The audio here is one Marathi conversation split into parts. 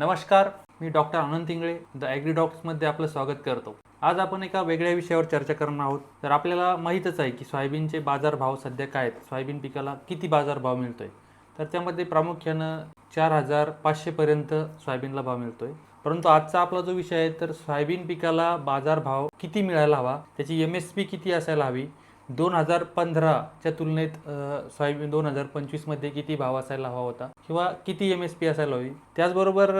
नमस्कार मी डॉक्टर आनंद इंगळे द ॲग्रीडॉक्समध्ये आपलं स्वागत करतो. आज आपण एका वेगळ्या विषयावर चर्चा करणार आहोत. तर आपल्याला माहीतच आहे की सोयाबीनचे बाजारभाव सध्या काय आहेत? सोयाबीन पिकाला किती बाजारभाव मिळतोय? तर त्यामध्ये प्रामुख्यानं चार हजार पाचशेपर्यंत सोयाबीनला भाव मिळतोय. परंतु आजचा आपला जो विषय आहे तर सोयाबीन पिकाला बाजारभाव किती मिळायला हवा? त्याची एम एस पी किती असायला हवी? दोन हजार पंधराच्या तुलनेत सोयाबीन दोन हजार पंचवीसमध्ये किती भाव असायला हवा होता? किंवा किती एम एस पी असायला हवी? त्याचबरोबर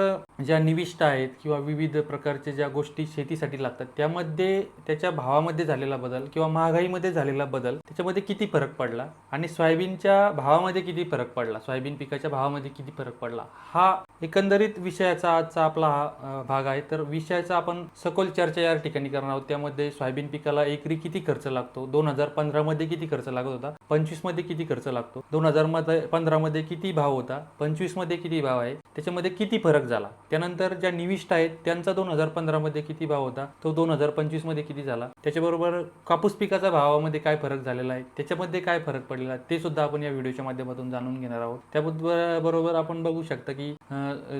ज्या निविष्ट आहेत किंवा विविध प्रकारच्या ज्या गोष्टी शेतीसाठी लागतात त्यामध्ये त्याच्या भावामध्ये झालेला बदल किंवा महागाईमध्ये झालेला बदल त्याच्यामध्ये किती फरक पडला? आणि सोयाबीनच्या भावामध्ये किती फरक पडला? सोयाबीन पिकाच्या भावामध्ये किती फरक पडला? हा एकंदरीत विषयाचा आजचा आपला हा भाग आहे. तर विषयाचा आपण सखोल चर्चा या ठिकाणी करणार आहोत. त्यामध्ये सोयाबीन पिकाला एकरी किती खर्च लागतो? दोन हजार पंधरामध्ये किती खर्च लागत होता? पंचवीसमध्ये किती खर्च लागतो? दोन हजारमध्ये पंधरामध्ये किती भाव होता? पंचवीसमध्ये किती भाव आहे? त्याच्यामध्ये किती फरक झाला? त्यानंतर ज्या निविष्ट आहेत त्यांचा दोन हजार पंधरामध्ये किती भाव होता? तो दोन हजार पंचवीसमध्ये किती झाला? त्याच्याबरोबर कापूस पिकाचा भावामध्ये काय फरक झालेला आहे? त्याच्यामध्ये काय फरक पडलेला आहे? ते सुद्धा आपण या व्हिडिओच्या माध्यमातून जाणून घेणार आहोत. त्याबरोबर बरोबर आपण बघू शकता की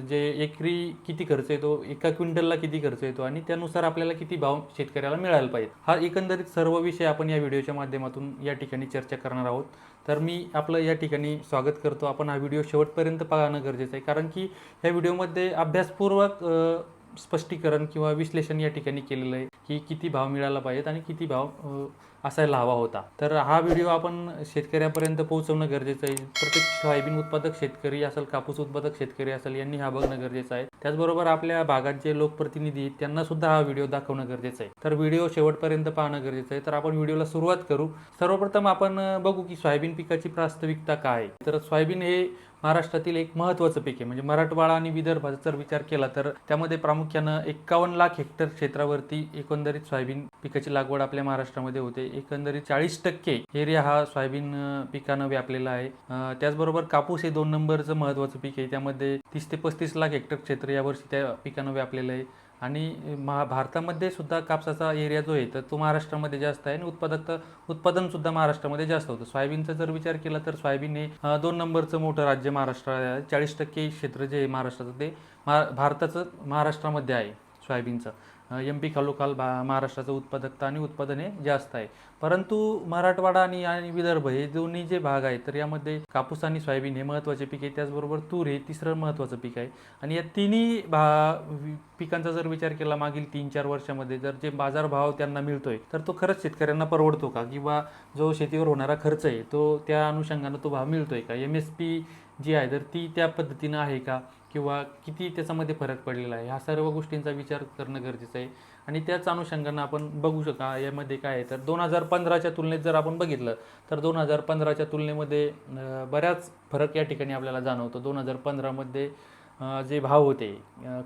जे एकरी किती खर्च येतो एका क्विंटलला किती खर्च येतो आणि त्यानुसार आपल्याला किती भाव शेतकऱ्याला मिळायला पाहिजे हा एकंदरीत सर्व विषय आपण या व्हिडिओच्या माध्यमातून या ठिकाणी चर्चा करणार आहोत. तर मी आपलं या ठिकाणी स्वागत करतो. आपण हा व्हिडिओ शेवटपर्यंत पाहणं गरजेचं आहे. कारण की या व्हिडिओमध्ये अभ्यासपूर्वक स्पष्टीकरण किंवा विश्लेषण या ठिकाणी केलेलं आहे की किती भाव मिळाला पाहिजेत आणि किती भाव असायला हवा होता. तर हा व्हिडिओ आपण शेतकऱ्यापर्यंत पोहोचवणं गरजेचं आहे. प्रत्येक सोयाबीन उत्पादक शेतकरी असेल कापूस उत्पादक शेतकरी असेल यांनी हा बघणं गरजेचं आहे. त्याचबरोबर आपल्या भागात जे लोकप्रतिनिधी आहेत त्यांना सुद्धा हा व्हिडिओ दाखवणं गरजेचं आहे. तर व्हिडिओ शेवटपर्यंत पाहणं गरजेचं आहे. तर आपण व्हिडिओला सुरुवात करू. सर्वप्रथम आपण बघू की सोयाबीन पिकाची प्रास्ताविकता काय आहे. तर सोयाबीन हे महाराष्ट्रातील एक महत्त्वाचं पीक आहे. म्हणजे मराठवाडा आणि विदर्भाचा जर विचार केला तर त्यामध्ये प्रामुख्यानं एक्कावन्न लाख हेक्टर क्षेत्रावरती एकंदरीत सोयाबीन पिकाची लागवड आपल्या महाराष्ट्रामध्ये होते. एकंदरीत चाळीस टक्के एरिया हा सोयाबीन पिकानं व्यापलेला आहे. त्याचबरोबर कापूस हे दोन नंबरचं महत्त्वाचं पीक आहे. त्यामध्ये तीस ते पस्तीस लाख हेक्टर क्षेत्र यावर्षी त्या पिकानं व्यापलेलं आहे. आणि महा भारतामध्ये सुद्धा कापसाचा एरिया जो आहे तर तो महाराष्ट्रामध्ये जास्त आहे आणि उत्पादकता उत्पादन सुद्धा महाराष्ट्रामध्ये जास्त होतं. सोयाबीनचा जर विचार केला तर सोयाबीन हे दोन नंबरचं मोठं राज्य महाराष्ट्र आहे चाळीस टक्के क्षेत्र जे आहे महाराष्ट्राचं ते महा भारताचं महाराष्ट्रामध्ये आहे सोयाबीनचं. एम पी खालोखाल भा महाराष्ट्राचं उत्पादकता आणि उत्पादन हे जास्त आहे. परंतु मराठवाडा आणि आणि विदर्भ हे दोन्ही जे भाग आहेत तर यामध्ये कापूस आणि सोयाबीन हे महत्त्वाचे पीक आहे. त्याचबरोबर तूर हे तिसरं महत्त्वाचं पीक आहे. आणि या तिन्ही भा पिकांचा जर विचार केला मागील तीन चार वर्षामध्ये जर जे बाजारभाव त्यांना मिळतोय तर तो खरंच शेतकऱ्यांना परवडतो का? किंवा जो शेतीवर होणारा खर्च आहे तो त्या अनुषंगानं तो भाव मिळतोय का? एम एस पी जी आहे तर ती त्या पद्धतीनं आहे का? किंवा किती त्याच्यामध्ये फरक पडलेला आहे ह्या सर्व गोष्टींचा विचार करणं गरजेचं आहे. आणि त्याच अनुषंगानं आपण बघू शका यामध्ये काय आहे तर दोन हजार पंधराच्या तुलनेत जर आपण बघितलं तर दोन हजार पंधराच्या तुलनेमध्ये बऱ्याच फरक या ठिकाणी आपल्याला जाणवतो. दोन हजार पंधरामध्ये जे भाव होते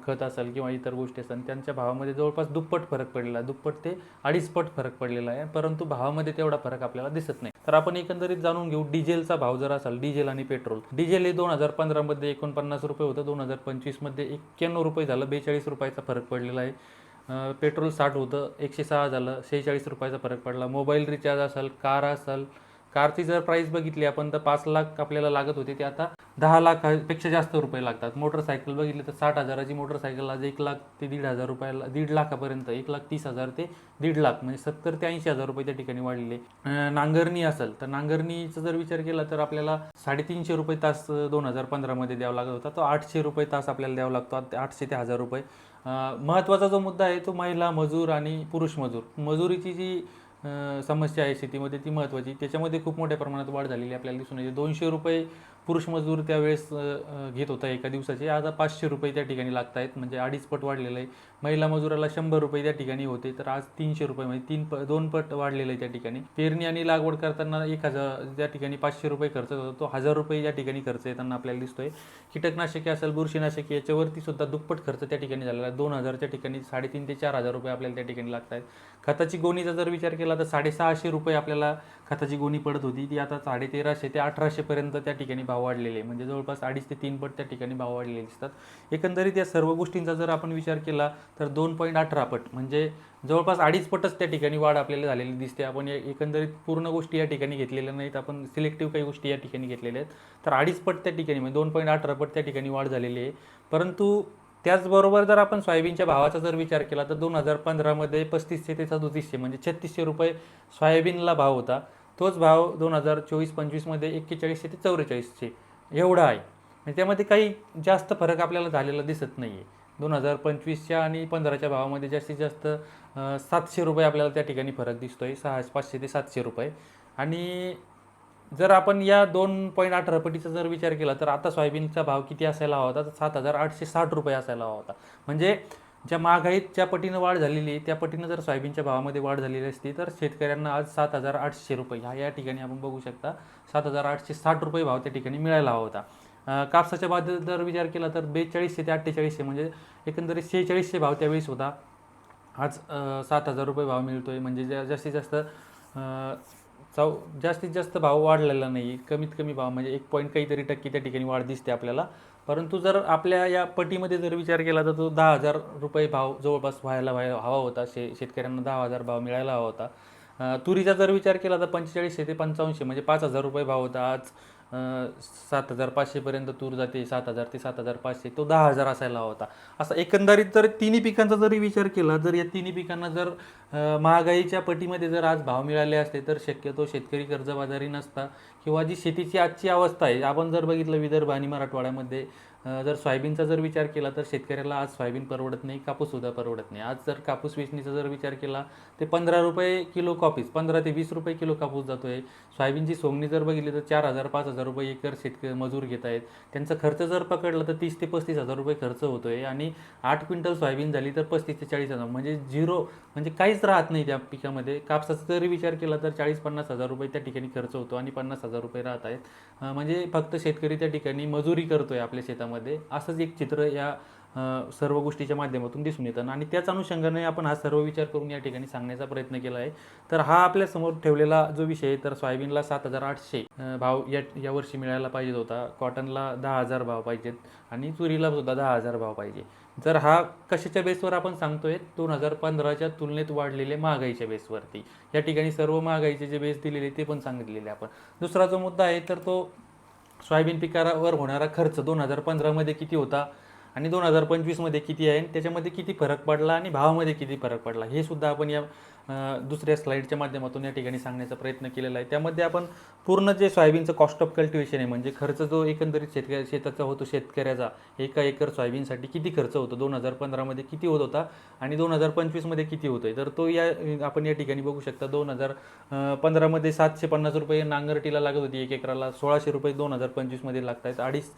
खत असेल किंवा इतर गोष्टी असेल त्यांच्या भावामध्ये जवळपास दुप्पट फरक पडलेला आहे. दुप्पट ते अडीचपट फरक पडलेला आहे परंतु भावामध्ये तेवढा फरक आपल्याला दिसत नाही. तर आपण एकंदरीत जाणून घेऊ डिझेलचा भाव जर असाल डिझेल आणि पेट्रोल. डिझेल हे दोन हजार पंधरामध्ये एकोणपन्नास रुपये होतं दोन हजार पंचवीसमध्ये एक्क्याण्णव रुपये झालं बेचाळीस रुपयाचा फरक पडलेला आहे. पेट्रोल साठ होतं एकशे सहा झालं शेहेचाळीस रुपयाचा फरक पडला. मोबाईल रिचार्ज असाल कार असाल कारची जर प्राईस बघितली आपण तर पाच लाख आपल्याला लागत होते. ते आता दहा लाखापेक्षा जास्त रुपये लागतात. मोटरसायकल बघितली तर साठ हजाराची मोटरसायकल आज एक लाख ते दीड हजार रुपयाला दीड लाखापर्यंत एक लाख तीस हजार ते दीड लाख म्हणजे सत्तर ते ऐंशी हजार रुपये त्या ठिकाणी वाढलेले. नांगरणी असेल तर नांगरणीचा जर विचार केला तर आपल्याला साडेतीनशे रुपये तास दोन हजार पंधरामध्ये द्यावा लागत होता. तो आठशे रुपये तास आपल्याला द्यावा लागतो. आठशे ते हजार रुपये. महत्त्वाचा जो मुद्दा आहे तो महिला मजूर आणि पुरुष मजूर. मजुरीची जी समस्या आहे शेतीमध्ये ती महत्त्वाची. त्याच्यामध्ये खूप मोठ्या प्रमाणात वाढ झालेली आपल्याला दिसून येते. दोनशे रुपये पुरुष मजूर त्यावेळेस घेत होता एका दिवसाचे. आता पाचशे रुपये त्या ठिकाणी लागत आहेत म्हणजे अडीच पट वाढलेलं आहे. महिला मजुराला शंभर रुपये त्या ठिकाणी होते. तर आज तीनशे रुपये म्हणजे तीन प दोन पट वाढलेलं आहे त्या ठिकाणी. पेरणी आणि लागवड करताना एक हजार त्या ठिकाणी पाचशे रुपये खर्च होतो. तो हजार रुपये या ठिकाणी खर्च येताना आपल्याला दिसतोय. कीटकनाशके असेल बुरशीनाशके याच्यावरती सुद्धा दुप्पट खर्च त्या ठिकाणी झालेला आहे. दोन हजारच्या ठिकाणी साडेतीन ते चार हजार रुपये आपल्याला त्या ठिकाणी लागत आहेत खताची गोणीचा जर विचार केला तर साडेसहाशे रुपये आपल्याला खताची गोणी पडत होती ती आता साडेतेराशे ते अठराशेपर्यंत त्या ठिकाणी भाव वाढलेले आहे. म्हणजे जवळपास अडीच ते तीन पट त्या ठिकाणी भाव वाढलेले दिसतात. एकंदरीत या सर्व गोष्टींचा जर आपण विचार केला तर दोन पॉईंट अठरा पट म्हणजे जवळपास अडीच पटच त्या ठिकाणी वाढ आपल्याला झालेली दिसते. आपण एकंदरीत पूर्ण गोष्टी या ठिकाणी घेतलेल्या नाहीत. आपण सिलेक्टिव्ह काही गोष्टी या ठिकाणी घेतलेल्या आहेत. तर अडीच पट त्या ठिकाणी म्हणजे दोन पॉईंट अठरा पट त्या ठिकाणी वाढ झालेली आहे. परंतु त्याचबरोबर जर आपण सोयाबीनच्या भावाचा जर विचार केला तर दोन हजार पंधरामध्ये पस्तीसशे ते सदोतीसशे म्हणजे छत्तीसशे रुपये सोयाबीनला भाव होता. तोच भाव दोन हजार चोवीस पंचवीसमध्ये एक्केचाळीसशे ते चौवेचाळीसशे एवढा आहे. म्हणजे त्यामध्ये काही जास्त फरक आपल्याला झालेला दिसत नाही आहे दोन हजार पंचवीसच्या आणि पंधराच्या भावामध्ये जास्तीत जास्त सातशे रुपये आपल्याला त्या ठिकाणी फरक दिसतो आहे सहा पाचशे ते सातशे रुपये. आणि जर आपण या दोन पॉईंट अठरा पटीचा जर विचार केला तर आता सोयाबीनचा भाव किती असायला हवा होता? तर सात हजार आठशे साठ रुपये असायला हवा होता. म्हणजे ज्या महागाईत ज्या पटीनं वाढ झालेली आहे त्या पटीनं जर सोयाबीनच्या भावामध्ये वाढ झालेली असती तर शेतकऱ्यांना आज सात हजार आठशे रुपये ह्या या ठिकाणी आपण बघू शकता सात हजार आठशे साठ रुपये भाव त्या ठिकाणी मिळायला हवा होता. कापसाच्या बाबतीत जर विचार केला तर बेचाळीसशे ते अठ्ठेचाळीसशे म्हणजे एकंदरीत शेहेचाळीसशे भाव त्यावेळेस होता. आज सात हजार रुपये भाव मिळतोय म्हणजे ज्या जास्तीत जास्त चौ जास्तीत जास्त भाव वाढलेला नाही कमीत कमी भाव म्हणजे एक पॉईंट काहीतरी टक्के त्या ठिकाणी वाढ दिसते आपल्याला. परंतु जर आपल्या या पटीमध्ये जर विचार केला तर तो दहा हजार रुपये भाव जवळपास व्हायला व्हायला हवा होता. शे शेतकऱ्यांना दहा हजार भाव मिळायला हवा होता. तुरीचा जर विचार केला तर पंचेचाळीसशे ते पंचावन्नशे म्हणजे पाच हजार रुपये भाव होता. आज सात हजार पाचशेपर्यंत तूर जाते सात हजार ते सात हजार पाचशे तो दहा हजार असायला होता. असा एकंदरीत जर तिन्ही पिकांचा जरी विचार केला जर या तिन्ही पिकांना जर महागाईच्या पटीमध्ये जर आज भाव मिळाले असते तर शक्यतो शेतकरी कर्जबाजारी नसता. किंवा जी शेतीची आजची अवस्था आहे आपण जर बघितलं विदर्भ आणि मराठवाड्यामध्ये जर सोयाबीनचा जर विचार केला तर शेतकऱ्याला आज सोयाबीन परवडत नाही कापूससुद्धा परवडत नाही. आज जर कापूस वेचणीचा जर विचार केला ते पंधरा रुपये किलो कॉपीस पंधरा ते वीस रुपये किलो कापूस जातो आहे सोयाबीनची सोंगणी जर बघितली तर चार हजार पाच हजार रुपये एकर शेतकरी मजूर घेत आहेत. त्यांचा खर्च जर पकडला तर तीस ते पस्तीस हजार रुपये खर्च होतो आहे आणि आठ क्विंटल सोयाबीन झाली तर पस्तीस ते चाळीस हजार. म्हणजे झिरो म्हणजे काहीच राहत नाही त्या पिकामध्ये. कापसाचा जरी विचार केला तर चाळीस पन्नास हजार रुपये त्या ठिकाणी खर्च होतो आणि पन्नास हजार रुपये राहत आहेत. म्हणजे फक्त शेतकरी त्या ठिकाणी मजुरी करतो आहे आपल्या शेतामध्ये. असंच एक चित्र या सर्व गोष्टीच्या माध्यमातून दिसून येतं. आणि त्याच अनुषंगाने आपण हा सर्व विचार करून या ठिकाणी सांगण्याचा प्रयत्न केला आहे. तर हा आपल्यासमोर ठेवलेला जो विषय आहे तर सोयाबीनला सात हजार आठशे भाव या यावर्षी मिळायला पाहिजे होता. कॉटनला दहा हजार भाव पाहिजेत आणि चुरीला सुद्धा दहा हजार भाव पाहिजे. जर हा कशाच्या बेसवर आपण सांगतोय दोन हजार पंधराच्या तुलनेत वाढलेले महागाईच्या बेसवरती. या ठिकाणी सर्व महागाईचे जे बेस दिलेले ते पण सांगितलेले आपण. दुसरा जो मुद्दा आहे तर तो सोयाबीन पिकावर होणारा खर्च दोन हजार पंधरामध्ये किती होता? आणि दोन हजार पंचवीसमध्ये किती आहे? आणि त्याच्यामध्ये किती फरक पडला? आणि भावामध्ये किती फरक पडला? हे सुद्धा आपण या दुसऱ्या स्लाईडच्या माध्यमातून या ठिकाणी सांगण्याचा प्रयत्न केलेला आहे. त्यामध्ये आपण पूर्ण जे सोयाबीनचं कॉस्ट ऑफ कल्टिवेशन आहे म्हणजे खर्च जो एकंदरीत शेतकऱ्या शेताचा होतो शेतकऱ्याचा एका एकर सोयाबीनसाठी किती खर्च होतो? दोन हजार पंधरामध्ये किती होत होता? आणि दोन हजार पंचवीसमध्ये किती होतोय? तर तो या आपण या ठिकाणी बघू शकता दोन हजार पंधरामध्ये सातशे पन्नास रुपये नांगरटीला लागत होती एक एकराला सोळाशे रुपये दोन हजार पंचवीसमध्ये लागत आहेत अडीच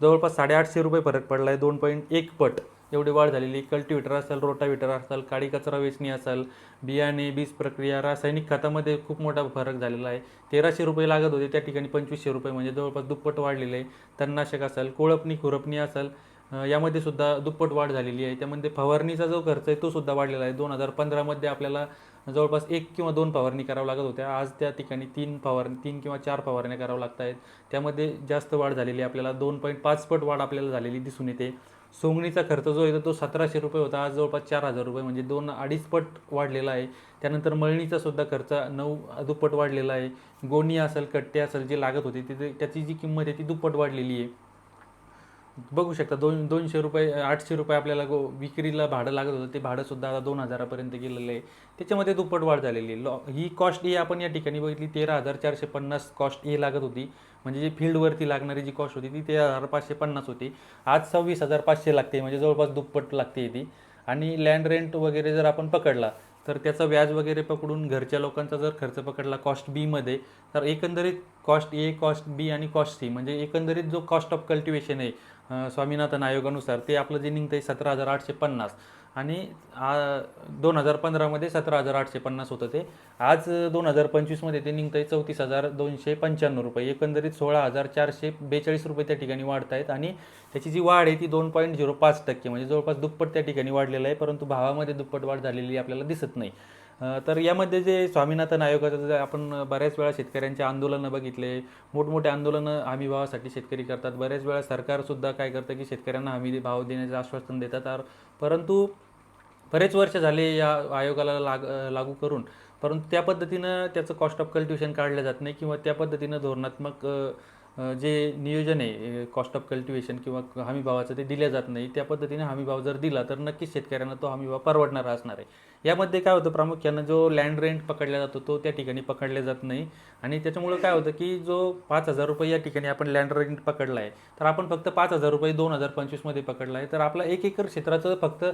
जवळपास साडेआठशे रुपये फरक पडला आहे दोन पॉईंट एक पट. एवढी वाढ झालेली. कल्टिवेटर असेल रोटावेटर असेल काडी कचरा वेचणी असेल बियाणे बीज प्रक्रिया रासायनिक खतामध्ये खूप मोठा फरक झालेला आहे. तेराशे रुपये लागत होते त्या ठिकाणी पंचवीसशे रुपये म्हणजे जवळपास दुप्पट वाढलेले आहे. तणनाशक असेल कोळपणी खुरपणी असेल यामध्ये सुद्धा दुप्पट वाढ झालेली आहे. त्यामध्ये फवारणीचा जो खर्च आहे तो सुद्धा वाढलेला आहे. दोन हजार पंधरामध्ये आपल्याला जवळपास एक किंवा दोन फवारणी करावं लागत होत्या. आज त्या ठिकाणी तीन फवारणी तीन किंवा चार फवारण्या कराव्या लागत आहेत. त्यामध्ये जास्त वाढ झालेली आहे. आपल्याला दोन पॉईंट पाच पट वाढ आपल्याला झालेली दिसून येते. सोंगणीचा खर्च जो आहे तो सतराशे रुपये होता. आज जवळपास चार हजार रुपये म्हणजे दोन अडीच पट वाढलेला आहे. त्यानंतर मळणीचा सुद्धा खर्च नऊ दुप्पट वाढलेला आहे. गोणी असेल कट्टे असेल जे लागत होते तिथे त्याची जी किंमत आहे ती दुप्पट वाढलेली आहे. बघू शकता दोन दोनशे रुपये आठशे रुपये आपल्याला गो विक्रीला भाडं लागत होतं. ते भाडंसुद्धा आता दोन हजारापर्यंत गेलेलं आहे. त्याच्यामध्ये दुप्पट वाढ झालेली आहे. लॉ ही कॉस्ट ए आपण या ठिकाणी बघितली तेरा हजार चारशे पन्नास कॉस्ट ए लागत होती. म्हणजे जी फील्डवरती लागणारी जी कॉस्ट होती ती तेरा हजार पाचशे पन्नास होती. आज सव्वीस हजार पाचशे लागते म्हणजे जवळपास दुप्पट लागते ती. आणि लँड रेंट वगैरे जर आपण पकडला तर त्याचं व्याज वगैरे पकडून घरच्या लोकांचा जर खर्च पकडला कॉस्ट बीमध्ये तर एकंदरीत कॉस्ट ए कॉस्ट बी आणि कॉस्ट सी म्हणजे एकंदरीत जो कॉस्ट ऑफ कल्टिवेशन आहे स्वामीनाथन आयोगानुसार ते आपलं जे निघतं आहे सतरा हजार आठशे पन्नास. आणि दोन हजार पंधरामध्ये सतरा हजार आठशे पन्नास होतं ते. आज दोन हजार पंचवीसमध्ये ते निघतं आहे चौतीस हजार दोनशे पंच्याण्णव रुपये. एकंदरीत सोळा हजार चारशे बेचाळीस रुपये त्या ठिकाणी वाढत आहेत आणि त्याची जी वाढ आहे ती दोन पॉईंट झिरो पाच टक्के. म्हणजे जवळपास दुप्पट त्या ठिकाणी वाढलेलं आहे परंतु भावामध्ये दुप्पट वाढ झालेली आपल्याला दिसत नाही. तर यामध्ये जे स्वामीनाथन आयोगाचं जे आपण बऱ्याच वेळा शेतकऱ्यांचे आंदोलनं बघितले मोठमोठे आंदोलनं हमी भावासाठी शेतकरी करतात. बऱ्याच वेळा सरकारसुद्धा काय करतं की शेतकऱ्यांना हमी भाव देण्याचं आश्वासन देतात. परंतु बरेच वर्ष झाले या आयोगाला लाग लागू करून. परंतु त्या पद्धतीनं त्याचं कॉस्ट ऑफ कल्टिवेशन काढलं जात नाही किंवा त्या पद्धतीनं धोरणात्मक जे नियोजन आहे कॉस्ट ऑफ कल्टिवेशन किंवा हमीभावाचं ते दिल्या जात नाही. त्या पद्धतीने हमीभाव जर दिला तर नक्कीच शेतकऱ्यांना तो हमीभाव परवडणारा असणार आहे. यामध्ये काय होतं प्रामुख्यानं जो लँड रेंट पकडला जातो तो त्या ठिकाणी पकडला जात नाही. आणि त्याच्यामुळं काय होतं की जो पाच हजार रुपये या ठिकाणी आपण लँड रेंट पकडला आहे तर आपण फक्त पाच हजार रुपये दोन हजार पंचवीसमध्ये पकडला आहे. तर आपला एक एकर क्षेत्राचं फक्त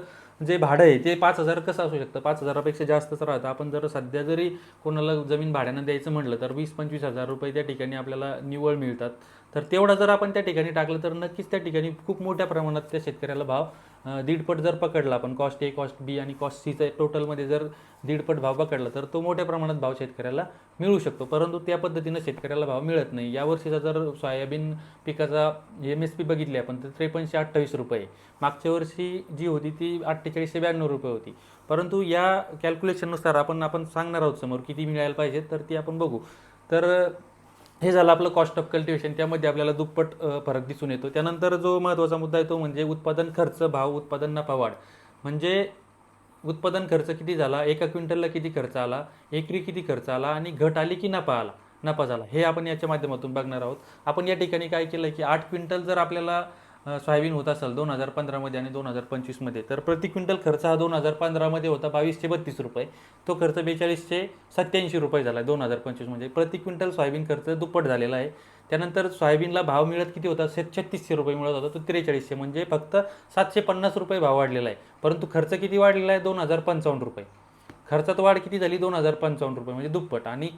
जे भाडं आहे ते पाच हजार कसं असू शकतं? पाच हजारापेक्षा जास्तच राहतं. आपण जर सध्या जरी कोणाला जमीन भाड्यानं द्यायचं म्हटलं तर वीस पंचवीस हजार रुपये त्या ठिकाणी आपल्याला निव्वळ मिळतात. तर तेवढा जर आपण त्या ठिकाणी टाकलं तर नक्कीच त्या ठिकाणी खूप मोठ्या प्रमाणात त्या शेतकऱ्याला भाव दीडपट जर पकडला आपण कॉस्ट ए कॉस्ट बी आणि कॉस्ट सीचा टोटलमध्ये जर दीडपट भाव पकडला तर तो मोठ्या प्रमाणात भाव शेतकऱ्याला मिळू शकतो. परंतु त्या पद्धतीनं शेतकऱ्याला भाव मिळत नाही. यावर्षीचा जर सोयाबीन पिकाचा एम एस पी बघितली आपण तर त्रेपन्नशे अठ्ठावीस रुपये. मागच्या वर्षी जी होती ती अठ्ठेचाळीसशे ब्याण्णव रुपये होती. परंतु या कॅल्क्युलेशननुसार आपण आपण सांगणार आहोत समोर किती मिळायला पाहिजे तर ती आपण बघू. तर हे झालं आपलं कॉस्ट ऑफ कल्टिवेशन त्यामध्ये आपल्याला दुप्पट फरक दिसून येतो. त्यानंतर जो महत्त्वाचा मुद्दा आहे तो म्हणजे उत्पादन खर्च भाव उत्पादन नफा वाढ. म्हणजे उत्पादन खर्च किती झाला एका क्विंटलला किती खर्च आला एकरी किती खर्च आला आणि घट आली की नफा आला नफा झाला. हे आपण याच्या माध्यमातून बघणार आहोत. आपण या ठिकाणी काय केलं की आठ क्विंटल जर आपल्याला सोयाबीन होत असेल दोन हजार पंधरामध्ये आणि दोन हजार पंचवीसमध्ये तर प्रति क्विंटल खर्च हा दोन हजार पंधरामध्ये होता बावीसशे बत्तीस रुपये. तो खर्च बेचाळीसशे सत्याऐंशी रुपये झाला दोन हजार पंचवीसमध्ये. प्रति क्विंटल सोयाबीन खर्च दुप्पट झालेला आहे. त्यानंतर सोयाबीनला भाव मिळत किती होता? से छत्तीसशे रुपये मिळत होता तो त्रेचाळीसशे म्हणजे फक्त सातशे पन्नास रुपये भाव वाढलेला आहे. परंतु खर्च किती वाढलेला आहे? दोन हजार पंचावन्न रुपये. खर्चात वाढ किती झाली? दोन हजार पंचावन्न रुपये म्हणजे दुप्पट. आणि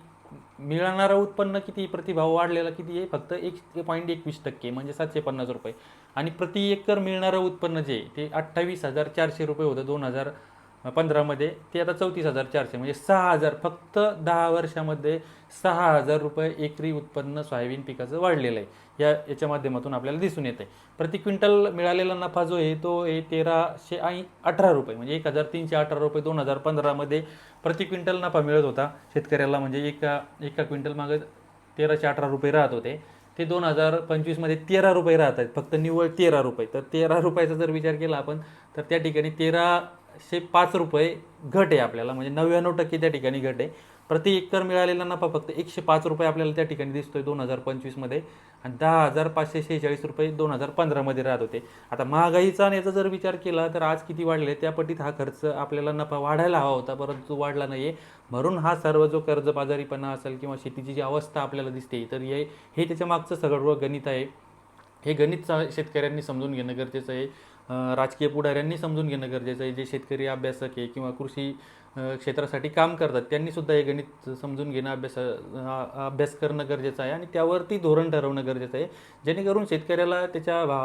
मिळणारं उत्पन्न किती? प्रतिभाव वाढलेला किती आहे? फक्त एक पॉईंट एकवीस टक्के म्हणजे सातशे पन्नास रुपये. आणि प्रति एकर मिळणारं उत्पन्न जे आहे, ते अठ्ठावीस हजार चारशे रुपये होतं. दोन हजार पंधरामध्ये ते आता चौतीस हजार चारशे म्हणजे सहा हजार फक्त दहा वर्षामध्ये सहा हजार रुपये एकरी उत्पन्न सोयाबीन पिकाचं वाढलेलं आहे. या याच्या माध्यमातून आपल्याला दिसून येतं आहे प्रति क्विंटल मिळालेला नफा जो आहे तो आहे तेराशे आणि अठरा रुपये म्हणजे एक हजार तीनशे अठरा रुपये दोन हजार पंधरामध्ये प्रति क्विंटल नफा मिळत होता. शेतकऱ्याला म्हणजे एका एका क्विंटल मागं तेराशे अठरा रुपये राहत होते. ते दोन हजार पंचवीसमध्ये तेरा रुपये राहत आहेत फक्त निव्वळ तेरा रुपये. तर तेरा रुपयाचा जर विचार केला आपण तर त्या ठिकाणी तेरा शे पाच रुपये घट आहे आपल्याला म्हणजे नव्याण्णव टक्के त्या ठिकाणी घट आहे. प्रति एकर मिळालेला नफा फक्त एकशे पाच रुपये आपल्याला त्या ठिकाणी दिसतोय दोन हजार पंचवीसमध्ये आणि दहा हजार पाचशे शेहेचाळीस रुपये दोन हजार पंधरामध्ये राहत होते. आता महागाईचा आणि याचा जर विचार केला तर आज किती वाढले त्या पटीत हा खर्च आपल्याला नफा वाढायला हवा होता परंतु वाढला नाही आहे म्हणून हा सर्व जो कर्जबाजारीपणा असेल किंवा शेतीची जी अवस्था आपल्याला दिसते तर हे हे त्याच्या मागचं सगळं गणित आहे. हे गणित चा शेतकऱ्यांनी समजून घेणं गरजेचं आहे. राजकीय पुढाऱ्यांनी समजून घेणं गरजेचं आहे. जे शेतकरी अभ्यासक आहे किंवा कृषी क्षेत्रासाठी काम करतात त्यांनीसुद्धा हे गणित समजून घेणं अभ्यास अभ्यास करणं गरजेचं आहे आणि त्यावरती धोरण ठरवणं गरजेचं आहे. जेणेकरून शेतकऱ्याला त्याच्या भा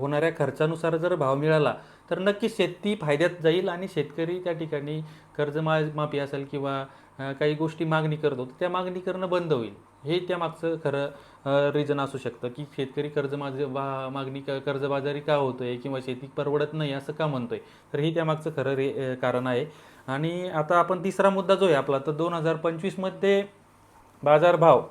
होणाऱ्या खर्चानुसार जर भाव मिळाला तर नक्कीच शेती फायद्यात जाईल आणि शेतकरी त्या ठिकाणी कर्जमा माफी असेल किंवा काही गोष्टी मागणी करतो तर त्या मागणी करणं बंद होईल. हे त्या मागचं खरं रिजन असू शकतं की शेतकरी कर्ज माज बा मागणी क कर्जबाजारी का होतोय किंवा शेती परवडत नाही असं का म्हणतोय? तर हे त्या मागचं खरं रे कारण आहे. आणि आता आपण तिसरा मुद्दा जो आहे आपला तर दोन हजार पंचवीसमध्ये बाजारभाव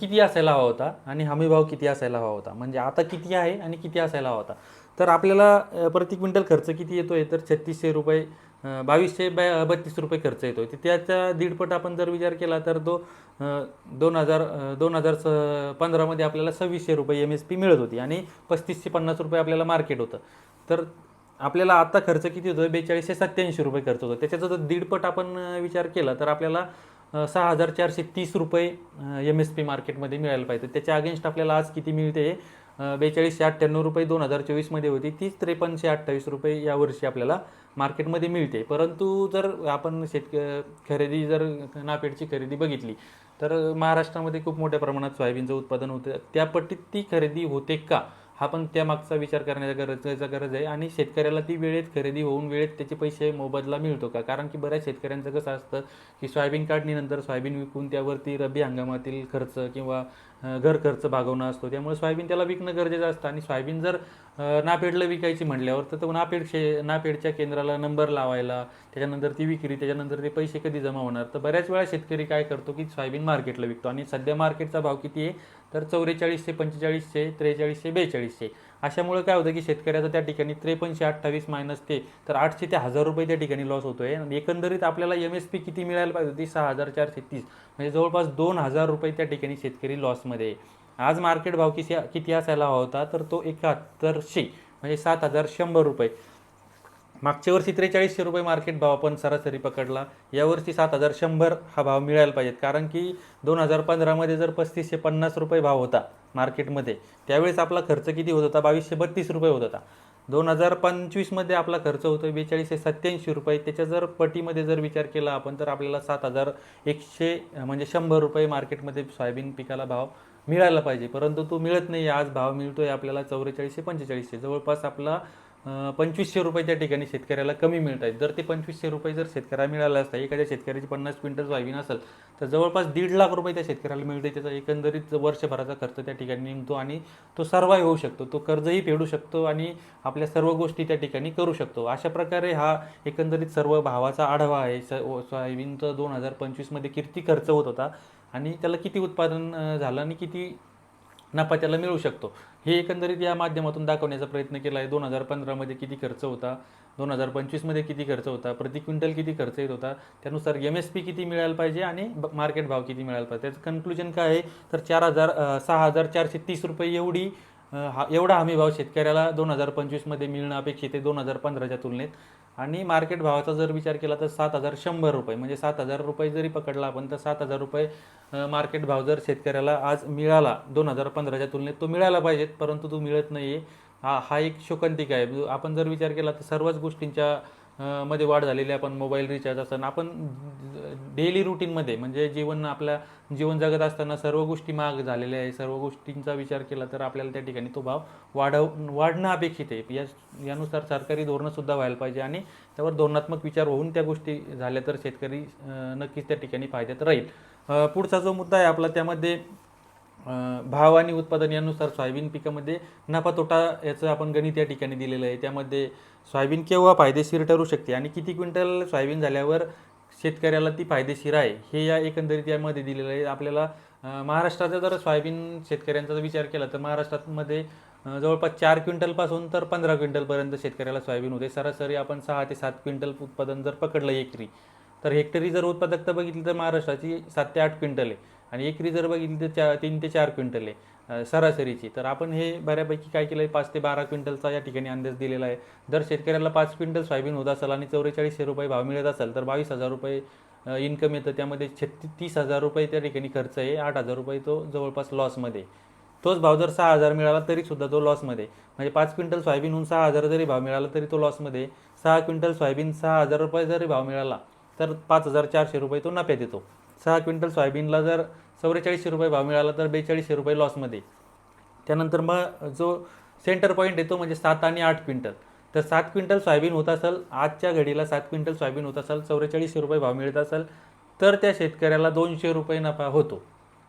किती असायला हवा होता आणि हमीभाव किती असायला हवा होता? म्हणजे आता किती आहे आणि किती असायला हवा होता? तर आपल्याला प्रति क्विंटल खर्च किती येतोय? तर छत्तीसशे रुपये बावीसशे बॅ बत्तीस रुपये खर्च येतो तर त्याचा दीडपट आपण जर विचार केला तर तो दोन हजार दोन हजार स पंधरामध्ये आपल्याला सव्वीसशे रुपये एम एस पी मिळत होती आणि पस्तीसशे पन्नास रुपये आपल्याला मार्केट होतं. तर आपल्याला आत्ता खर्च किती होतो बेचाळीसशे सत्याऐंशी रुपये खर्च होतो त्याच्याचा जर दीडपट आपण विचार केला तर आपल्याला सहा हजार चारशे तीस रुपये एम एस पी मार्केटमध्ये मिळायला पाहिजे. त्याच्या अगेन्स्ट आपल्याला आज किती मिळते? बेचाळीसशे अठ्ठ्याण्णव रुपये दोन हजार चोवीसमध्ये होती. तीच त्रेपन्नशे अठ्ठावीस रुपये यावर्षी आपल्याला मार्केटमध्ये मिळते. परंतु जर आपण शेतक खरेदी जर नापेडची खरेदी बघितली तर महाराष्ट्रामध्ये खूप मोठ्या प्रमाणात सोयाबीनचं उत्पादन होतं. त्या पट्टीत ती खरेदी होते का? हा पण त्या मागचा विचार करण्याचा गरजेचा गरज आहे. आणि शेतकऱ्याला ती वेळेत खरेदी होऊन वेळेत त्याचे पैसे मोबदला मिळतो का? कारण की बऱ्याच शेतकऱ्यांचं कसं असतं की सोयाबीन काढणीनंतर सोयाबीन विकून त्यावरती रब्बी हंगामातील खर्च किंवा घर खर्च भागवणं असतो. त्यामुळे सोयाबीन त्याला विकणं गरजेचं असतं. आणि सोयाबीन जर नापेडला विकायची म्हटल्यावर तर तो नापेड शे नापेडच्या केंद्राला नंबर लावायला त्याच्यानंतर ती विक्री त्याच्यानंतर ते पैसे कधी जमा होणार? तर बऱ्याच वेळा शेतकरी काय करतो की सोयाबीन मार्केटला विकतो. आणि सध्या मार्केटचा भाव किती आहे? तर चौवेचाळीसशे पंचेचाळीसशे त्रेचाळीसशे बेचाळीसशे. अशामुळे काय होतं की शेतकऱ्याचं त्या ठिकाणी त्रेपन्नशे अठ्ठावीस मायनस ते तर आठशे ते हजार रुपये त्या ठिकाणी लॉस होतोय. आणि एकंदरीत आपल्याला एम एस पी किती मिळायला पाहिजे होती? सहा हजार चारशे तीस. म्हणजे जवळपास दोन हजार रुपये त्या ठिकाणी शेतकरी लॉसमध्ये आहे. आज मार्केट भाव किती किती असायला हवा होता? तर तो एकाहत्तरशे म्हणजे सात हजार शंभर रुपये. मागच्या वर्षी त्रेचाळीसशे रुपये मार्केट भाव आपण सरासरी पकडला. यावर्षी सात हजार शंभर हा भाव मिळायला पाहिजेत. कारण की दोन हजार पंधरामध्ये जर पस्तीसशे पन्नास रुपये भाव होता मार्केटमध्ये त्यावेळेस आपला खर्च किती होत होता? बावीसशे बत्तीस रुपये होत होता. दोन हजार पंचवीसमध्ये आपला खर्च होतो बेचाळीसशे सत्याऐंशी रुपये. त्याच्या जर पटीमध्ये जर विचार केला आपण तर आपल्याला सात हजार एकशे म्हणजे शंभर रुपये मार्केटमध्ये सोयाबीन पिकाला भाव मिळायला पाहिजे. परंतु तो मिळत नाही. आज भाव मिळतोय आपल्याला चौवेचाळीसशे पंचेचाळीसशे. जवळपास आपला पंचवीसशे रुपये त्या ठिकाणी शेतकऱ्याला कमी मिळत आहेत. जर ते पंचवीसशे रुपये जर शेतकऱ्याला मिळालं असतं एखाद्या शेतकऱ्याची पन्नास क्विंटल सोयाबीन असेल तर जवळपास दीड लाख रुपये त्या शेतकऱ्याला मिळते. त्याचा एकंदरीत वर्षभराचा खर्च त्या ठिकाणी निघतो आणि तो सर्वाय होऊ शकतो. तो कर्जही फेडू शकतो आणि आपल्या सर्व गोष्टी त्या ठिकाणी करू शकतो. अशा प्रकारे हा एकंदरीत सर्व भावाचा आढावा आहे. स सोयाबीनचं दोन हजार पंचवीसमध्ये किती खर्च होत होता आणि त्याला किती उत्पादन झालं आणि किती नफा त्याला मिळू शकतो. हे एकंदरीत या माध्यमातून दाखवण्याचा प्रयत्न केला आहे. दोन हजार पंधरामध्ये किती खर्च होता? दोन हजार पंचवीसमध्ये किती खर्च होता? प्रति क्विंटल किती खर्च येत होता? त्यानुसार एम एस पी किती मिळायला पाहिजे आणि मार्केट भाव किती मिळायला पाहिजे? त्याचं कन्क्लुजन काय आहे? तर चार हजार सहा हजार चारशे तीस रुपये एवढी हा एवढा हमी भाव शेतकऱ्याला दोन हजार पंचवीसमध्ये मिळणं अपेक्षित आहे. दोन हजार पंधराच्या तुलनेत आणि मार्केट भावाचा जर विचार केला तर सात हजार शंभर रुपये. म्हणजे सात हजार रुपये जरी पकडला आपण तर सात हजार रुपये मार्केट भाव जर शेतकऱ्याला आज मिळाला दोन हजार पंधराच्या तुलनेत तो मिळायला पाहिजेत परंतु तो मिळत नाही आहे हा हा एक शोकांतिका आहे. आपण जर विचार केला तर सर्वच गोष्टींच्या मध्ये वाढ झालेली आपण मोबाईल रिचार्ज असताना. आपण डेली रुटीनमध्ये म्हणजे जीवन आपल्या जीवन जगत असताना सर्व गोष्टी महाग झालेल्या आहे सर्व गोष्टींचा विचार केला तर आपल्याला त्या ठिकाणी तो भाव वाढव वाढणं अपेक्षित आहे. या यानुसार सरकारी धोरणंसुद्धा व्हायला पाहिजे आणि त्यावर धोरणात्मक विचार होऊन त्या गोष्टी झाल्या तर शेतकरी नक्कीच त्या ठिकाणी फायद्यात राहील. पुढचा जो मुद्दा आहे आपला त्यामध्ये भाव आणि उत्पादन यानुसार सोयाबीन पिकामध्ये नफा तोटा याचं आपण गणित या ठिकाणी दिलेलं आहे. त्यामध्ये सोयाबीन केव्हा फायदेशीर ठरू शकते आणि किती क्विंटल सोयाबीन झाल्यावर शेतकऱ्याला ती फायदेशीर आहे हे या एकंदरीत यामध्ये दिलेलं आहे. आपल्याला महाराष्ट्राचा जर सोयाबीन शेतकऱ्यांचा जर विचार केला तर महाराष्ट्रामध्ये जवळपास चार क्विंटलपासून तर पंधरा क्विंटलपर्यंत शेतकऱ्याला सोयाबीन होते. सरासरी आपण सहा ते सात क्विंटल उत्पादन जर पकडलं एकरी तर हेक्टरी जर उत्पादकता बघितली तर महाराष्ट्राची सात ते आठ क्विंटल आहे. आणि एकरी जर बघितली तर चार तीन ते चार क्विंटल आहे सरासरीची. तर आपण हे बऱ्यापैकी काय केलं आहे पाच ते बारा क्विंटलचा या ठिकाणी अंदाज दिलेला आहे. जर शेतकऱ्याला पाच क्विंटल सोयाबीन होत असेल आणि चौवेचाळीसशे रुपये भाव मिळत असेल तर बावीस हजार रुपये इन्कम येतं. त्यामध्ये छत्तीस तीस हजार रुपये त्या ठिकाणी खर्च आहे. आठ हजार रुपये तो जवळपास लॉसमध्ये तोच भाव जर सहा हजार मिळाला तरी सुद्धा तो लॉसमध्ये म्हणजे पाच क्विंटल सोयाबीनहून सहा हजार जरी भाव मिळाला तरी तो लॉसमध्ये सहा क्विंटल सोयाबीन सहा हजार रुपये जरी भाव मिळाला तर पाच हजार चारशे रुपये तो नफ्यात येतो. सहा क्विंटल सोयाबीनला जर चौवेचाळीसशे रुपये भाव मिळाला तर बेचाळीसशे रुपये लॉसमध्ये त्यानंतर मग जो सेंटर पॉईंट येतो म्हणजे सात आणि आठ क्विंटल. तर सात क्विंटल सोयाबीन होत असेल आजच्या घडीला सात क्विंटल सोयाबीन होत असेल चौवेचाळीसशे रुपये भाव मिळत असेल तर त्या शेतकऱ्याला दोनशे रुपये नफा होतो.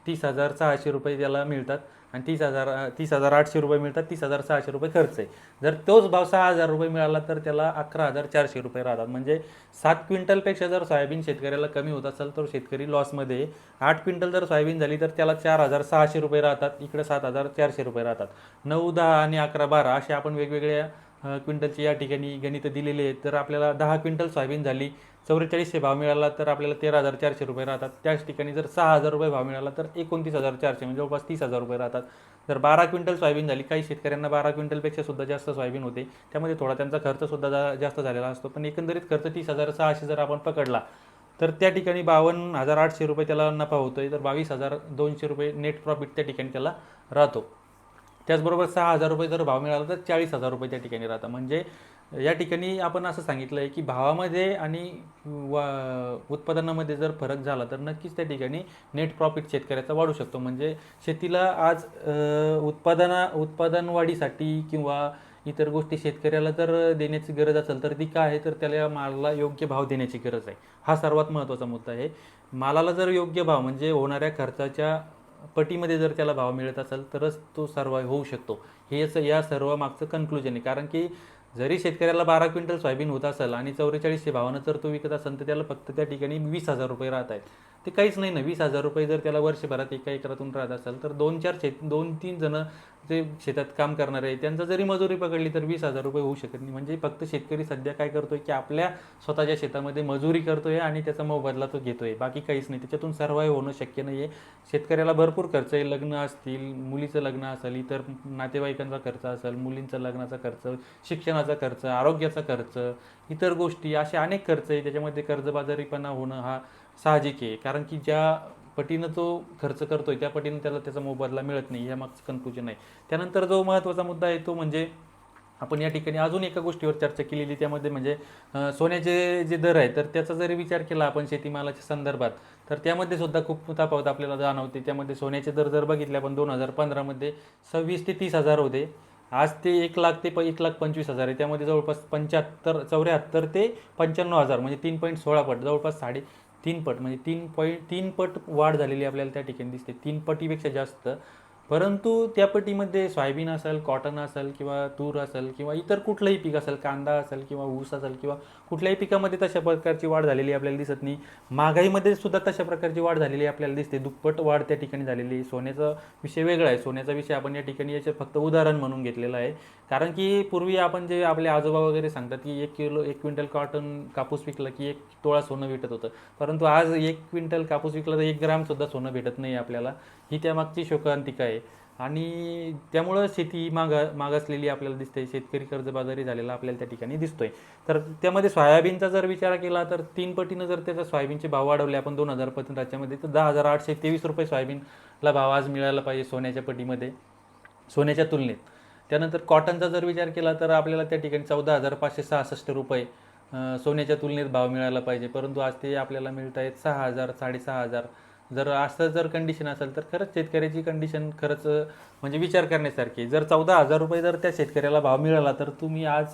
तीस हजार सहाशे रुपये त्याला मिळतात. आणि तीस हजार तीस हजार आठशे रुपये मिळतात तीस हजार सहाशे रुपये खर्च आहे. जर तोच भाव सहा हजार रुपये मिळाला तर त्याला अकरा हजार चारशे रुपये राहतात. म्हणजे सात क्विंटलपेक्षा जर सोयाबीन शेतकऱ्याला कमी होत असेल तर शेतकरी लॉसमध्ये आठ क्विंटल जर सोयाबीन झाली तर त्याला चार हजार सहाशे रुपये राहतात. इकडे सात हजार चारशे रुपये राहतात. नऊ दहा आणि अकरा बारा असे आपण वेगवेगळ्या क्विंटलचे क्विंटलची या ठिकाणी गणितं दिलेले आहेत. तर आपल्याला दहा क्विंटल सोयाबीन झाली चौवेचाळीसशे भाव मिळाला तर आपल्याला तेरा हजार चारशे रुपये राहतात. त्याच ठिकाणी जर सहा हजार रुपये भाव मिळाला तर एकोणतीस हजार चारशे म्हणजे जवळपास तीस हजार रुपये राहतात. जर बारा क्विंटल सोयाबीन झाली काही शेतकऱ्यांना बारा क्विंटलपेक्षा सुद्धा जास्त सोयाबीन होते. त्यामध्ये थोडा त्यांचा खर्चसुद्धा जा जास्त झालेला असतो. पण एकंदरीत खर्च तीस हजार सहाशे जर आपण पकडला तर त्या ठिकाणी बावन्न हजार आठशे रुपये त्याला नफा होतो आहे तर बावीस हजार दोनशे रुपये नेट प्रॉफिट त्या ठिकाणी त्याला राहतो. त्याचबरोबर सहा हजार रुपये जर भाव मिळाला तर चाळीस हजार रुपये त्या ठिकाणी राहतात. म्हणजे या ठिकाणी आपण असं सांगितलं आहे की भावामध्ये आणि वा उत्पादनामध्ये जर फरक झाला तर नक्कीच त्या ठिकाणी नेट प्रॉफिट शेतकऱ्याचा वाढू शकतो. म्हणजे शेतीला आज उत्पादना उत्पादन वाढीसाठी किंवा इतर गोष्टी शेतकऱ्याला जर देण्याची गरज असेल तर ती काय आहे? तर त्याला मालाला योग्य भाव देण्याची गरज आहे. हा सर्वात महत्त्वाचा मुद्दा आहे. मालाला जर योग्य भाव म्हणजे होणाऱ्या खर्चाच्या पटीमध्ये जर त्याला भाव मिळत असेल तरच तो सर्वाईव्ह होऊ शकतो. हे या सर्व मागचं कन्क्लुजन आहे. कारण की जरी शेतकऱ्याला बारा क्विंटल सोयाबीन होत असेल आणि चौवेचाळीसशे भावानं जर तो विकत असेल तर त्याला फक्त त्या ठिकाणी वीस हजार रुपये राहत आहेत. ते काहीच नाही ना वीस हजार रुपये जर त्याला वर्षभरात एका एकरातून राहत असेल तर दोन चार शेत दोन तीन जण जे शेतात काम करणारे आहे त्यांचा जरी मजुरी पकडली तर वीस हजार रुपये होऊ शकत नाही. म्हणजे फक्त शेतकरी सध्या काय करतोय की आपल्या स्वतःच्या शेतामध्ये मजुरी करतोय आणि त्याचा मोबदला तो घेतोय. बाकी काहीच नाही. त्याच्यातून सर्वाईव्ह होणं शक्य नाही आहे शेतकऱ्याला भरपूर खर्च आहे. लग्न असतील मुलीचं लग्न असेल इतर नातेवाईकांचा खर्च असेल मुलींचा लग्नाचा खर्च शिक्षणाचा खर्च आरोग्याचा खर्च इतर गोष्टी असे अनेक खर्च आहे. त्याच्यामध्ये कर्जबाजारीपणा होणं हा साहजिक आहे. कारण की ज्या पटीनं तो खर्च करतोय त्या पटीनं त्याला त्याचा मोबदला मिळत नाही या मागचं कन्क्लुजन आहे. त्यानंतर जो महत्त्वाचा मुद्दा आहे तो म्हणजे आपण या ठिकाणी अजून एका गोष्टीवर चर्चा केलेली त्यामध्ये म्हणजे सोन्याचे जे दर आहे तर त्याचा जरी विचार केला आपण शेतीमालाच्या संदर्भात तर त्यामध्ये सुद्धा खूप तफावत आपल्याला जाणवते. त्यामध्ये सोन्याचे दर जर बघितले आपण दोन हजार पंधरामध्ये सव्वीस ते तीस हजार होते. आज ते एक लाख ते प एक लाख पंचवीस हजार आहे. त्यामध्ये जवळपास पंच्याहत्तर चौऱ्याहत्तर ते पंच्याण्णव हजार म्हणजे तीन पॉईंट सोळा पट जवळपास साडे तीन पट म्हणजे तीन पॉईंट तीन पट वाढ झालेली आपल्याला त्या ठिकाणी दिसते. तीन पटीपेक्षा जास्त. परंतु त्या पटीमध्ये सोयाबीन असेल कॉटन असेल किंवा तूर असेल किंवा इतर कुठलंही पीक असेल कांदा असेल किंवा ऊस असेल किंवा कुठल्याही पिकामध्ये तशा प्रकारची वाढ झालेली आपल्याला दिसत नाही. महागाईमध्ये सुद्धा तशा प्रकारची वाढ झालेली आपल्याला दिसते. दुप्पट वाढ त्या ठिकाणी झालेली आहे. सोन्याचा विषय वेगळा आहे. सोन्याचा विषय आपण या ठिकाणी याचे फक्त उदाहरण म्हणून घेतलेलं आहे. कारण की पूर्वी आपण जे आपले आजोबा वगैरे सांगतात की एक किलो एक क्विंटल कॉटन कापूस विकला की एक तोळा सोनं भेटत होतं. परंतु आज एक क्विंटल कापूस विकला तर एक ग्रामसुद्धा सोनं भेटत नाही आपल्याला. ही त्यामागची शोकांतिका आहे. आणि त्यामुळं शेती मागा मागासलेली आपल्याला दिसते शेतकरी कर्जबाजारी झालेला आपल्याला त्या ठिकाणी दिसतोय. तर त्यामध्ये सोयाबीनचा जर विचार केला तर तीन पटीनं जर त्याचा सोयाबीनचे भाव वाढवले आपण दोन हजार राज्यामध्ये तर दहा हजार आठशे तेवीस रुपये सोयाबीनला भाव आज मिळाला पाहिजे सोन्याच्या पटीमध्ये सोन्याच्या तुलनेत. त्यानंतर कॉटनचा जर विचार केला तर आपल्याला त्या ठिकाणी चौदा हजार पाचशे सहासष्ट रुपये सोन्याच्या तुलनेत भाव मिळाला पाहिजे. परंतु आज ते आपल्याला मिळत आहेत सहा हजार साडेसहा हजार जर असं जर कंडिशन असेल तर खरंच शेतकऱ्याची कंडिशन खरंच म्हणजे विचार करण्यासारखी जर चौदा हजार रुपये जर त्या शेतकऱ्याला भाव मिळाला तर तुम्ही आज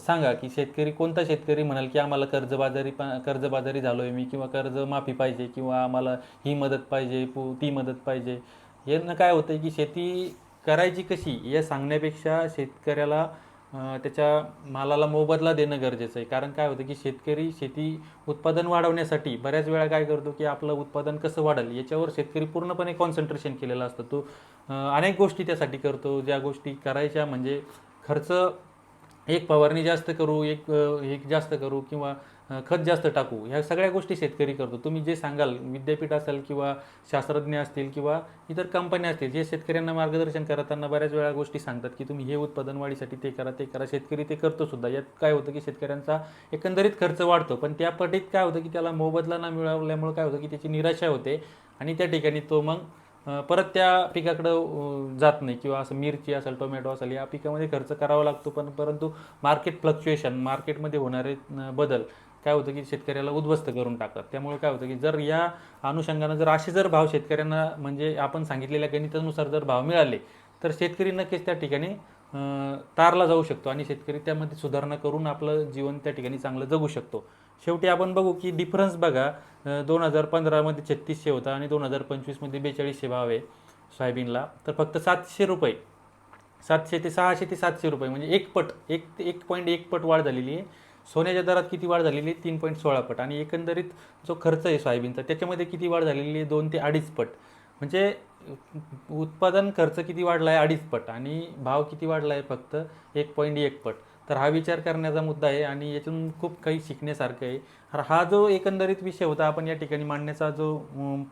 सांगा की शेतकरी कोणता शेतकरी म्हणाल की आम्हाला कर्जबाजारी पा- कर्जबाजारी झालो आहे मी किंवा कर्ज माफी पाहिजे किंवा आम्हाला ही मदत पाहिजे पु ती मदत पाहिजे. यानं काय होतं की शेती करायची कशी या सांगण्यापेक्षा शेतकऱ्याला त्याच्या मालाला मोबदला देणं गरजेचं आहे. कारण काय होतं की शेतकरी शेती उत्पादन वाढवण्यासाठी बऱ्याच वेळा काय करतो की आपलं उत्पादन कसं वाढेल याच्यावर शेतकरी पूर्णपणे कॉन्सन्ट्रेशन केलेलं असतं. तो अनेक गोष्टी त्यासाठी करतो. ज्या गोष्टी करायच्या म्हणजे खर्च एक फवारणी जास्त करू एक एक जास्त करू किंवा खत जास्त टाकू. ह्या सगळ्या गोष्टी शेतकरी करतो. तुम्ही जे सांगाल विद्यापीठ असेल किंवा शास्त्रज्ञ असतील किंवा इतर कंपन्या असतील जे शेतकऱ्यांना मार्गदर्शन करताना बऱ्याच वेळा गोष्टी सांगतात की तुम्ही हे उत्पादन वाढीसाठी ते करा ते करा. शेतकरी ते करतो सुद्धा. यात काय होतं की शेतकऱ्यांचा एकंदरीत खर्च वाढतो पण त्या पटीत काय होतं की त्याला मोबदला न मिळवल्यामुळं काय होतं की त्याची निराशा होते आणि त्या ठिकाणी तो मग परत त्या पिकाकडं जात नाही किंवा असं मिरची असेल टोमॅटो असेल या पिकामध्ये खर्च करावा लागतो पण परंतु मार्केट फ्लक्च्युएशन मार्केटमध्ये होणारे बदल काय होतं की शेतकऱ्याला उद्ध्वस्त करून टाकतात. त्यामुळे काय होतं की जर या अनुषंगानं जर असे जर भाव शेतकऱ्यांना म्हणजे आपण सांगितलेल्या गणितानुसार जर भाव मिळाले तर शेतकरी नक्कीच त्या ठिकाणी तारला जाऊ शकतो आणि शेतकरी त्यामध्ये सुधारणा करून आपलं जीवन त्या ठिकाणी चांगलं जगू शकतो. शेवटी आपण बघू की डिफरन्स बघा दोन हजार पंधरामध्ये छत्तीसशे होता आणि दोन हजार पंचवीसमध्ये बेचाळीसशे भाव आहे सोयाबीनला. तर फक्त सातशे रुपये सातशे ते सहाशे ते सातशे रुपये म्हणजे एक पट एक ते एक पॉईंट एक पट वाढ झालेली आहे. सोन्याच्या दरात किती वाढ झालेली आहे? तीन पॉईंट सोळा पट. आणि एकंदरीत जो खर्च आहे सोयाबीनचा त्याच्यामध्ये किती वाढ झालेली आहे? दोन ते अडीच पट. म्हणजे उत्पादन खर्च किती वाढला आहे? अडीच पट. आणि भाव किती वाढला आहे? फक्त एक पॉईंट एक पट. तर हा विचार करण्याचा मुद्दा आहे आणि यातून खूप काही शिकण्यासारखं आहे. तर हा जो एकंदरीत विषय होता आपण या ठिकाणी मांडण्याचा जो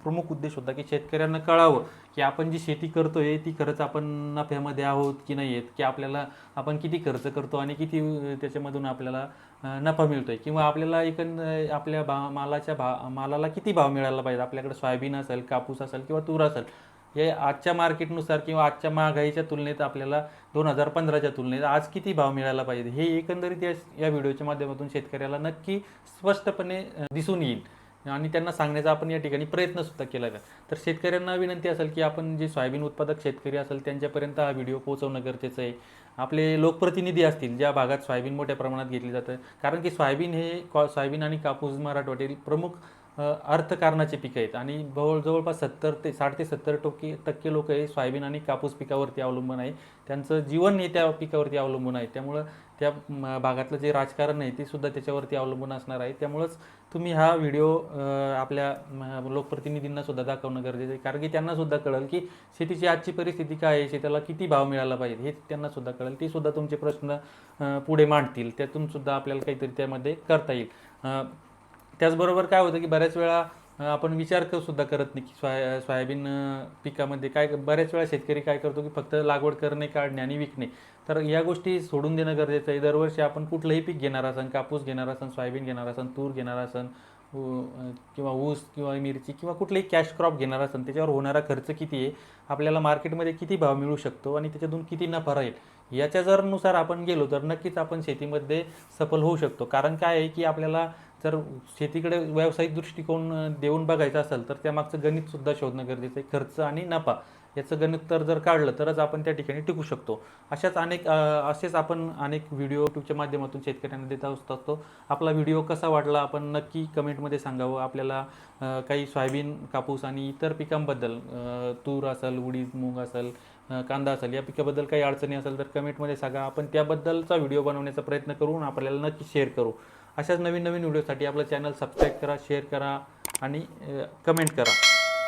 प्रमुख उद्देश होता की शेतकऱ्यांना कळावं की आपण जी शेती करतोय ती खरंच आपण नफ्यामध्ये आहोत की नाही आहेत? की आपल्याला आपण किती खर्च करतो आणि किती त्याच्यामधून आपल्याला नफा मिळतोय किंवा आपल्याला एकंद आपल्या भा मालाच्या भा मालाला किती भाव मिळाला पाहिजे? आपल्याकडे सोयाबीन असेल कापूस असेल किंवा तूर असेल हे आजच्या मार्केटनुसार किंवा आजच्या महागाईच्या तुलनेत आपल्याला दोन हजार पंधराच्या तुलनेत आज किती भाव मिळायला पाहिजे? हे एकंदरीत या या व्हिडिओच्या माध्यमातून शेतकऱ्याला नक्की स्पष्टपणे दिसून येईल. आणि त्यांना सांगण्याचा आपण या ठिकाणी प्रयत्नसुद्धा केला तर शेतकऱ्यांना विनंती असेल की आपण जे सोयाबीन उत्पादक शेतकरी असेल त्यांच्यापर्यंत हा व्हिडिओ पोहोचवणं गरजेचं आहे. आपले लोकप्रतिनिधी असतील ज्या भागात सोयाबीन मोठ्या प्रमाणात घेतली जातं. कारण की सोयाबीन हे कॉ सोयाबीन आणि कापूस मराठवाड्यातील प्रमुख अर्थकारणाचे पिकं आहेत. आणि जवळ जवळपास सत्तर ते साठ ते सत्तर टक्के टक्के लोक हे सोयाबीन आणि कापूस पिकावरती अवलंबून आहे. त्यांचं जीवन हे त्या पिकावरती अवलंबून आहे. त्यामुळं त्या भागातलं जे राजकारण आहे ते सुद्धा त्याच्यावरती अवलंबून असणार आहे. त्यामुळंच तुम्ही हा व्हिडिओ आपल्या लोकप्रतिनिधींना सुद्धा दाखवणं गरजेचं आहे. कारण की त्यांना सुद्धा कळेल की शेतीची आजची परिस्थिती काय आहे शेताला किती भाव मिळाला पाहिजे हे त्यांना सुद्धा कळेल. ते सुद्धा तुमचे प्रश्न पुढे मांडतील. त्यातून सुद्धा आपल्याला काहीतरी त्यामध्ये करता येईल. त्याचबरोबर काय होतं की बऱ्याच वेळा आपण विचार कर सुद्धा करत नाही की सोया सोयाबीन पिकामध्ये काय बऱ्याच वेळा शेतकरी काय करतो की फक्त लागवड करणे काढणे आणि विकणे. तर या गोष्टी सोडून देणं गरजेचं आहे. दरवर्षी आपण कुठलंही पीक घेणार असन कापूस घेणार असन सोयाबीन घेणार असन तूर घेणार असन हो, किंवा ऊस किंवा मिरची किंवा कुठलंही कॅश क्रॉप घेणार असेल त्याच्यावर होणारा खर्च किती आहे आपल्याला मार्केटमध्ये किती भाव मिळू शकतो आणि त्याच्यातून किती नफा राहील याच्या जर नुसार आपण गेलो तर नक्कीच आपण शेतीमध्ये सफल होऊ शकतो. कारण काय आहे की आपल्याला जर शेतीकडे व्यावसायिक दृष्टिकोन देऊन बघायचा असेल तर त्यामागचं गणितसुद्धा शोधणं गरजेचं आहे खर्च आणि नफा. याचं गणित तर जर काढलं तरच आपण त्या ठिकाणी टिकू शकतो. अशाच अनेक असेच आपण अनेक व्हिडिओ यूट्यूबच्या माध्यमातून शेतकऱ्यांना देत असतो. आपला व्हिडिओ कसा वाटला आपण नक्की कमेंटमध्ये सांगावं. आपल्याला काही सोयाबीन कापूस आणि इतर पिकांबद्दल तूर असेल उडीद मूग असेल कांदा असेल या पिकाबद्दल काही अडचणी असेल तर कमेंटमध्ये सांगा. आपण त्याबद्दलचा व्हिडिओ बनवण्याचा प्रयत्न करून आपल्याला नक्की शेअर करू. अशाच नवीन नवीन व्हिडिओसाठी आपलं चॅनल सबस्क्राईब करा शेअर करा आणि कमेंट करा.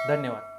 धन्यवाद.